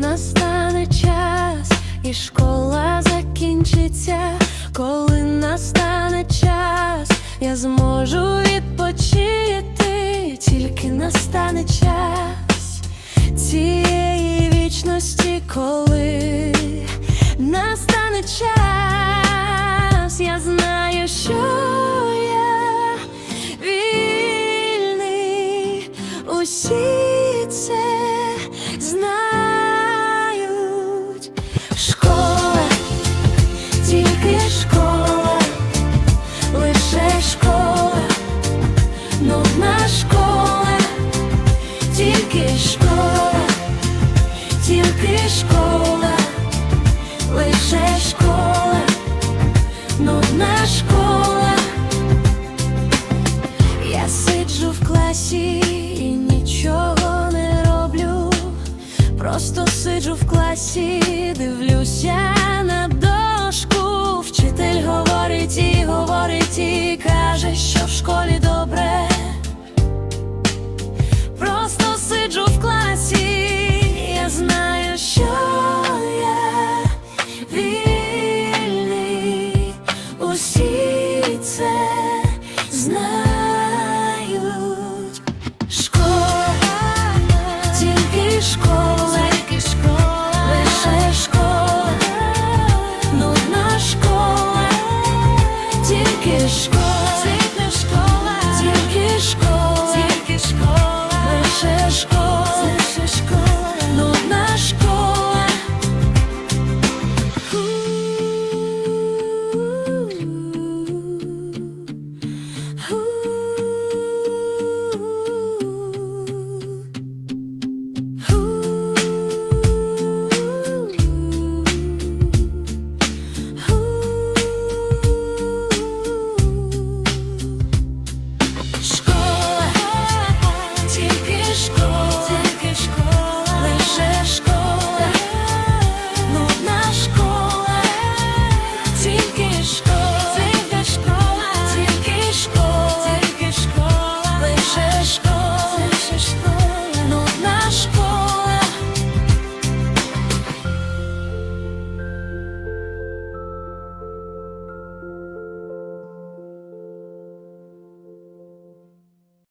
Настане час і школа закінчиться, коли я зможу відпочити, тільки настане час цієї вічності, коли настане час, я знаю, що я вільний, усі класі і нічого не роблю. Просто сиджу в класі, дивлюся на дошку. Вчитель говорить і говорить і каже, що в школі добре. Просто сиджу в класі, я знаю, що я вільний, усі. школа, тільки школа, лише школа.